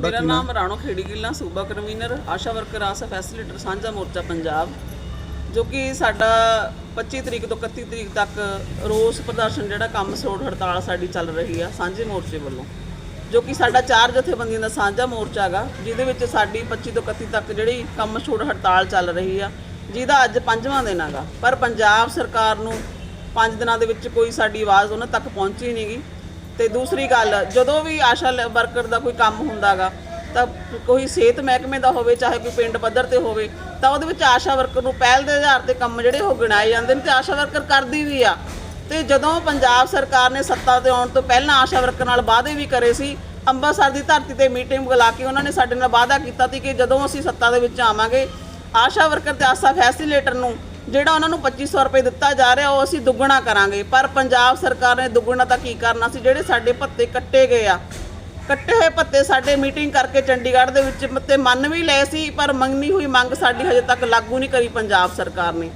ਤੁਹਾਡਾ ਮੇਰਾ ਕੀ ਨਾਮ ਨਾਮ? ਰਾਣੋ ਖੇੜੀ ਗਿੱਲਾ ਸੂਬਾ ਕਨਵੀਨਰ ਆਸ਼ਾ ਵਰਕਰ ਆਸਾ ਫੈਸਿਲਿਟਰ ਸਾਂਝਾ ਮੋਰਚਾ ਪੰਜਾਬ ਜੋ ਕਿ ਸਾਡਾ 25 ਤਰੀਕ ਤੋਂ 31 ਤਰੀਕ ਤੱਕ ਰੋਸ ਪ੍ਰਦਰਸ਼ਨ ਜਿਹੜਾ ਕੰਮ ਸੋੜ ਹੜਤਾਲ ਸਾਡੀ ਚੱਲ ਰਹੀ ਆ ਸਾਂਝੇ ਮੋਰਚੇ ਵੱਲੋਂ ਜੋ ਕਿ ਸਾਡਾ ਚਾਰ ਜਥੇਬੰਦੀਆਂ ਦਾ ਸਾਂਝਾ ਮੋਰਚਾ ਹੈਗਾ ਜਿਹਦੇ ਵਿੱਚ ਸਾਡੀ 25 ਤੋਂ 31 ਤੱਕ ਜਿਹੜੀ ਕੰਮ ਛੋੜ ਹੜਤਾਲ ਚੱਲ ਰਹੀ ਆ ਜਿਹਦਾ ਅੱਜ ਪੰਜਵਾਂ ਦਿਨ ਹੈਗਾ ਪਰ ਪੰਜਾਬ ਸਰਕਾਰ ਨੂੰ ਪੰਜ ਦਿਨਾਂ ਦੇ ਵਿੱਚ ਕੋਈ ਸਾਡੀ ਆਵਾਜ਼ ਉਹਨਾਂ ਤੱਕ ਪਹੁੰਚੀ ਨਹੀਂਗੀ ਤੇ ਦੂਸਰੀ ਗੱਲ, ਜਦੋਂ ਵੀ ਆਸ਼ਾ ਲ- ਵਰਕਰ ਦਾ ਕੋਈ ਕੰਮ ਹੁੰਦਾਗਾ, ਤਾਂ ਕੋਈ ਸਿਹਤ ਮਹਿਕਮੇ ਦਾ ਹੋਵੇ, ਚਾਹੇ ਕੋਈ ਪਿੰਡ ਪੱਧਰ ਤੇ ਹੋਵੇ, ਤਾਂ ਉਹਦੇ ਵਿੱਚ ਆਸ਼ਾ ਵਰਕਰ ਨੂੰ ਪਹਿਲ ਦੇ ਆਧਾਰ ਤੇ ਕੰਮ ਜਿਹੜੇ ਉਹ ਗਿਣਾਏ ਜਾਂਦੇ ਨੇ ਤੇ ਆਸ਼ਾ ਵਰਕਰ ਕਰਦੀ ਵੀ ਆ। ਤੇ ਜਦੋਂ ਪੰਜਾਬ ਸਰਕਾਰ ਨੇ ਸੱਤਾ ਤੇ ਆਉਣ ਤੋਂ ਪਹਿਲਾਂ ਆਸ਼ਾ ਵਰਕਰ ਨਾਲ ਵਾਅਦੇ ਵੀ ਕਰੇ ਸੀ ਅੰਮ੍ਰਿਤਸਰ ਦੀ ਧਰਤੀ ਤੇ ਮੀਟਿੰਗ ਬੁਲਾ ਕੇ ਉਹਨਾਂ ਨੇ ਸਾਡੇ ਨਾਲ ਵਾਅਦਾ ਕੀਤਾ ਸੀ ਕਿ ਜਦੋਂ ਅਸੀਂ ਸੱਤਾ ਦੇ ਵਿੱਚ ਆਵਾਂਗੇ, ਆਸ਼ਾ ਵਰਕਰ ਤੇ ਆਸਾ ਫੈਸਿਲੇਟਰ ਨੂੰ ਜਿਹੜਾ ਉਹਨਾਂ ਨੂੰ 2500 ਰੁਪਏ ਦਿੱਤਾ ਜਾ ਰਿਹਾ, ਉਹ ਅਸੀਂ ਦੁੱਗਣਾ ਕਰਾਂਗੇ। ਪਰ ਪੰਜਾਬ ਸਰਕਾਰ ਨੇ ਦੁੱਗਣਾ ਤਾਂ ਕੀ ਕਰਨਾ ਸੀ? ਜਿਹੜੇ ਸਾਡੇ ਭੱਤੇ ਕੱਟੇ ਗਏ ਆ। ਕੱਟੇ ਹੋਏ ਭੱਤੇ ਸਾਡੇ ਮੀਟਿੰਗ ਕਰਕੇ ਚੰਡੀਗੜ੍ਹ ਦੇ ਵਿੱਚ ਤੇ ਮੰਨ ਵੀ ਲਏ ਸੀ, ਪਰ ਮੰਗਣੀ ਹੋਈ ਮੰਗ ਸਾਡੀ ਹਜੇ ਤੱਕ ਲਾਗੂ ਨਹੀਂ ਕਰੀ ਪੰਜਾਬ ਸਰਕਾਰ ਨੇ।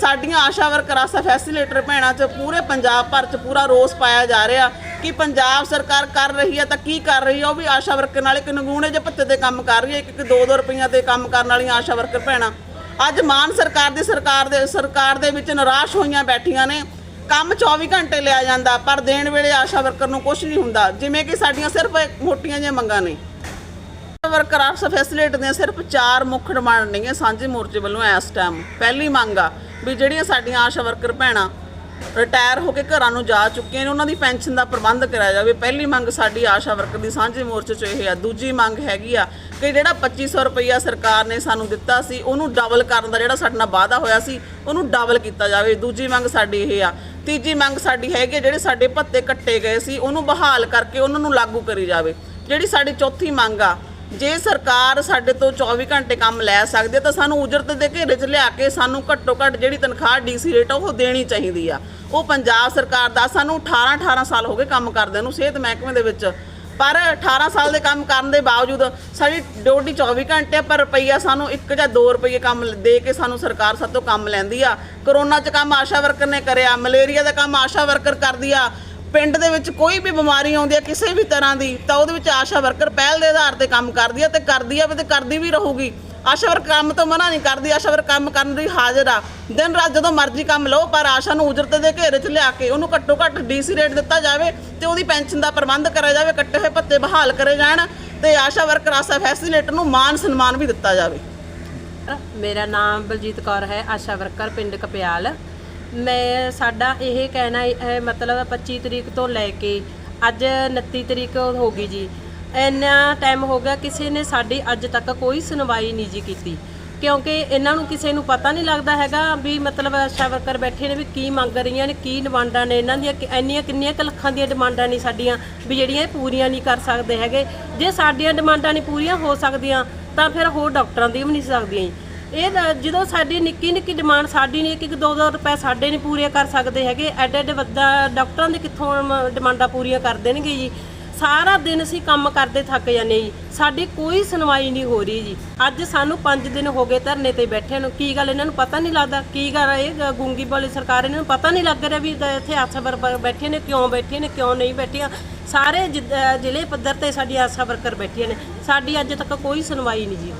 ਸਾਡੀਆਂ ਆਸ਼ਾ ਵਰਕਰ ਆਸਾ ਫੈਸਿਲੇਟਰ ਭੈਣਾਂ 'ਚ ਪੂਰੇ ਪੰਜਾਬ ਭਰ 'ਚ ਪੂਰਾ ਰੋਸ ਪਾਇਆ ਜਾ ਰਿਹਾ ਕਿ ਪੰਜਾਬ ਸਰਕਾਰ ਕਰ ਰਹੀ ਹੈ ਤਾਂ ਕੀ ਕਰ ਰਹੀ ਹੈ? ਉਹ ਵੀ ਆਸ਼ਾ ਵਰਕਰ ਨਾਲ ਇੱਕ ਨਗੂਣੇ ਜਿਹੇ ਭੱਤੇ ਤੇ ਕੰਮ ਕਰ ਰਹੀ ਹੈ ਇੱਕ ਇੱਕ ਦੋ ਦੋ ਰੁਪਈਆਂ ਤੇ ਕੰਮ ਕਰਨ ਵਾਲੀਆਂ ਆਸ਼ਾ ਵਰਕਰ ਭੈਣਾਂ। ਅੱਜ ਮਾਨ ਸਰਕਾਰ ਦੀ ਸਰਕਾਰ ਦੇ ਸਰਕਾਰ ਦੇ ਵਿੱਚ ਨਿਰਾਸ਼ ਹੋਈਆਂ ਬੈਠੀਆਂ ਨੇ। ਕੰਮ 24 ਘੰਟੇ ਲਿਆ ਜਾਂਦਾ, ਪਰ ਦੇਣ ਵੇਲੇ ਆਸ਼ਾ ਵਰਕਰ ਨੂੰ ਕੁਝ ਨਹੀਂ ਹੁੰਦਾ। ਜਿਵੇਂ ਕਿ ਸਾਡੀਆਂ ਸਿਰਫ ਮੋਟੀਆਂ ਜਿਹੀਆਂ ਮੰਗਾਂ ਨੇ। ਵਰਕਰ ਆਫਸ ਫੈਸਿਲਿਟੀ ਦੀਆਂ ਸਿਰਫ ਚਾਰ ਮੁੱਖ ਡਿਮਾਂਡ ਨੇਗੀਆਂ ਸਾਂਝੇ ਮੋਰਚੇ ਵੱਲੋਂ ਇਸ ਟਾਈਮ ਪਹਿਲੀ ਮੰਗ ਆ ਵੀ ਜਿਹੜੀਆਂ ਸਾਡੀਆਂ ਆਸ਼ਾ ਵਰਕਰ ਭੈਣਾਂ ਰਿਟਾਇਰ ਹੋ ਕੇ ਘਰਾਂ ਨੂੰ ਜਾ ਚੁੱਕੀਆਂ ਨੇ, ਉਹਨਾਂ ਦੀ ਪੈਨਸ਼ਨ ਦਾ ਪ੍ਰਬੰਧ ਕਰਾਇਆ ਜਾਵੇ। ਪਹਿਲੀ ਮੰਗ ਸਾਡੀ ਆਸ਼ਾ ਵਰਕਰ ਦੀ ਸਾਂਝੇ ਮੋਰਚੇ 'ਚ ਇਹ ਆ। ਦੂਜੀ ਮੰਗ ਹੈਗੀ ਆ ਕਿ ਜਿਹੜਾ 2500 ਰੁਪਈਆ ਸਰਕਾਰ ਨੇ ਸਾਨੂੰ ਦਿੱਤਾ ਸੀ ਉਹਨੂੰ ਡਬਲ ਕਰਨ ਦਾ ਜਿਹੜਾ ਸਾਡੇ ਨਾਲ ਵਾਅਦਾ ਹੋਇਆ ਸੀ ਉਹਨੂੰ ਡਬਲ ਕੀਤਾ ਜਾਵੇ। ਦੂਜੀ ਮੰਗ ਸਾਡੀ ਇਹ ਆ। ਤੀਜੀ ਮੰਗ ਸਾਡੀ ਹੈਗੀ ਆ, ਜਿਹੜੇ ਸਾਡੇ ਭੱਤੇ ਕੱਟੇ ਗਏ ਸੀ ਉਹਨੂੰ ਬਹਾਲ ਕਰਕੇ ਉਹਨਾਂ ਨੂੰ ਲਾਗੂ ਕਰੀ ਜਾਵੇ। ਜਿਹੜੀ ਸਾਡੀ ਚੌਥੀ ਮੰਗ ਆ ਜੇ ਸਰਕਾਰ ਸਾਡੇ ਤੋਂ 24 ਘੰਟੇ ਕੰਮ ਲੈ ਸਕਦੀ ਤਾਂ ਸਾਨੂੰ ਉਜਰਤ ਦੇ ਘੇਰੇ 'ਚ ਲਿਆ ਕੇ ਸਾਨੂੰ ਘੱਟੋ ਘੱਟ ਜਿਹੜੀ ਤਨਖਾਹ ਡੀਸੀ ਰੇਟ ਆ ਉਹ ਦੇਣੀ ਚਾਹੀਦੀ ਆ। ਉਹ ਪੰਜਾਬ ਸਰਕਾਰ ਦਾ ਸਾਨੂੰ 18 18 ਸਾਲ ਹੋ ਗਏ ਕੰਮ ਕਰਦੇ ਨੂੰ ਸਿਹਤ ਮਹਿਕਮੇ ਦੇ ਵਿੱਚ ਪਰ 18 ਸਾਲ ਦੇ ਕੰਮ ਕਰਨ ਦੇ ਬਾਵਜੂਦ ਸਾਡੀ ਡਿਊਟੀ 24 ਘੰਟੇ ਆ, ਪਰ ਰੁਪਈਆ ਸਾਨੂੰ 1 ਜਾਂ 2 ਰੁਪਈਏ ਕੰਮ ਦੇ ਕੇ ਸਾਨੂੰ ਸਰਕਾਰ ਸਾਤੋਂ ਕੰਮ ਲੈਂਦੀ ਆ। ਕਰੋਨਾ 'ਚ ਕੰਮ ਆਸ਼ਾ ਵਰਕਰ ਨੇ ਕਰਿਆ ਮਲੇਰੀਆ ਦਾ ਕੰਮ ਆਸ਼ਾ ਵਰਕਰ ਕਰਦੀ ਆ। ਪਿੰਡ ਦੇ ਵਿੱਚ ਕੋਈ ਵੀ ਬਿਮਾਰੀ ਆਉਂਦੀ ਆ ਕਿਸੇ ਵੀ ਤਰ੍ਹਾਂ ਦੀ ਤਾਂ ਉਹਦੇ ਵਿੱਚ ਆਸ਼ਾ ਵਰਕਰ ਪਹਿਲ ਦੇ ਆਧਾਰ ਤੇ ਕੰਮ ਕਰਦੀ ਆ ਤੇ ਕਰਦੀ ਆ ਵੀ ਤੇ ਕਰਦੀ ਵੀ ਰਹੂਗੀ। ਆਸ਼ਾ ਵਰਕਰ ਕੰਮ ਤੋਂ ਮਨਾ ਨਹੀਂ ਕਰਦੀ, ਆਸ਼ਾ ਵਰਕਰ ਕੰਮ ਕਰਨ ਲਈ ਹਾਜ਼ਰ ਆ। ਦਿਨ ਰਾਤ ਜਦੋਂ ਮਰਜ਼ੀ ਕੰਮ ਲਓ, ਪਰ ਆਸ਼ਾ ਨੂੰ ਉਜਰਤ ਦੇ ਘੇਰੇ 'ਚ ਲਿਆ ਕੇ ਉਹਨੂੰ ਘੱਟੋ ਘੱਟ ਡੀਸੀ ਰੇਟ ਦਿੱਤਾ ਜਾਵੇ ਤੇ ਉਹਦੀ ਪੈਨਸ਼ਨ ਦਾ ਪ੍ਰਬੰਧ ਕਰਿਆ ਜਾਵੇ, ਕੱਟੇ ਹੋਏ ਭੱਤੇ ਬਹਾਲ ਕਰੇ ਜਾਣ ਤੇ ਆਸ਼ਾ ਵਰਕਰ ਆਸ਼ਾ ਫੈਸਿਲੇਟਰ ਨੂੰ ਮਾਨ ਸਨਮਾਨ ਵੀ ਦਿੱਤਾ ਜਾਵੇ। ਮੇਰਾ ਨਾਮ ਬਲਜੀਤ ਕੌਰ ਹੈ, ਆਸ਼ਾ ਵਰਕਰ, ਪਿੰਡ ਕਪਿਆਲ। ਮੈਂ, ਸਾਡਾ ਇਹ ਕਹਿਣਾ ਹੈ ਮਤਲਬ 25 ਤਰੀਕ ਤੋਂ ਲੈ ਕੇ ਅੱਜ 29 ਤਰੀਕ ਹੋ ਗਈ ਜੀ। ਇੰਨਾ ਟਾਈਮ ਹੋ ਗਿਆ ਕਿਸੇ ਨੇ ਸਾਡੀ ਅੱਜ ਤੱਕ ਕੋਈ ਸੁਣਵਾਈ ਨਹੀਂ ਜੀ ਕੀਤੀ। ਕਿਉਂਕਿ ਇਹਨਾਂ ਨੂੰ ਕਿਸੇ ਨੂੰ ਪਤਾ ਨਹੀਂ ਲੱਗਦਾ ਹੈਗਾ ਵੀ ਮਤਲਬ ਆਸ਼ਾ ਵਰਕਰ ਬੈਠੇ ਨੇ ਵੀ ਕੀ ਮੰਗ ਰਹੀਆਂ ਨੇ, ਕੀ ਡਿਮਾਂਡਾਂ ਨੇ, ਇਹਨਾਂ ਦੀਆਂ ਕਿ- ਇੰਨੀਆਂ ਕਿੰਨੀਆਂ ਕੁ ਲੱਖਾਂ ਦੀਆਂ ਡਿਮਾਂਡਾਂ ਨਹੀਂ ਸਾਡੀਆਂ ਵੀ ਜਿਹੜੀਆਂ ਇਹ ਪੂਰੀਆਂ ਨਹੀਂ ਕਰ ਸਕਦੇ ਹੈਗੇ। ਜੇ ਸਾਡੀਆਂ ਡਿਮਾਂਡਾਂ ਨਹੀਂ ਪੂਰੀਆਂ ਹੋ ਸਕਦੀਆਂ, ਤਾਂ ਫਿਰ ਹੋਰ ਡਾਕਟਰਾਂ ਦੀ ਵੀ ਨਹੀਂ ਸਕਦੀਆਂ ਜੀ। ਇਹ ਤਾਂ ਜਦੋਂ ਸਾਡੀ ਨਿੱਕੀ ਨਿੱਕੀ ਡਿਮਾਂਡ ਸਾਡੀ ਨਹੀਂ, ਇੱਕ ਇੱਕ ਦੋ ਦੋ ਰੁਪਏ ਸਾਡੇ ਨਹੀਂ ਪੂਰੇ ਕਰ ਸਕਦੇ ਹੈਗੇ, ਐਡੇ ਐਡੇ ਵੱਡਾ ਡਾਕਟਰਾਂ ਦੇ ਕਿੱਥੋਂ ਡਿਮਾਂਡਾਂ ਪੂਰੀਆਂ ਕਰ ਦੇਣਗੇ ਜੀ। ਸਾਰਾ ਦਿਨ ਅਸੀਂ ਕੰਮ ਕਰਦੇ ਥੱਕ ਜਾਂਦੇ ਜੀ। ਸਾਡੀ ਕੋਈ ਸੁਣਵਾਈ ਨਹੀਂ ਹੋ ਰਹੀ ਜੀ। ਅੱਜ ਸਾਨੂੰ 5 ਦਿਨ ਹੋ ਗਏ ਧਰਨੇ ਤੇ ਬੈਠੇ ਨੂੰ। ਕੀ ਗੱਲ ਇਹਨਾਂ ਨੂੰ ਪਤਾ ਨਹੀਂ ਲੱਗਦਾ? ਕੀ ਗੱਲ ਇਹ ਗ- ਗੂੰਗੀ ਵਾਲੀ ਸਰਕਾਰ ਇਹਨਾਂ ਨੂੰ ਪਤਾ ਨਹੀਂ ਲੱਗ ਰਿਹਾ ਵੀ ਇੱਥੇ ਆਸਾ ਵਰਕਰ ਬੈਠੇ ਨੇ, ਕਿਉਂ ਬੈਠੇ ਨੇ, ਕਿਉਂ ਨਹੀਂ ਬੈਠੀਆਂ? ਸਾਰੇ ਜਿ- ਜ਼ਿਲ੍ਹੇ ਪੱਧਰ ਤੇ ਸਾਡੀ ਆਸਾ ਵਰਕਰ ਬੈਠੀਆਂ ਨੇ। ਸਾਡੀ ਅੱਜ ਤੱਕ ਕੋਈ ਸੁਣਵਾਈ ਨਹੀਂ ਜੀ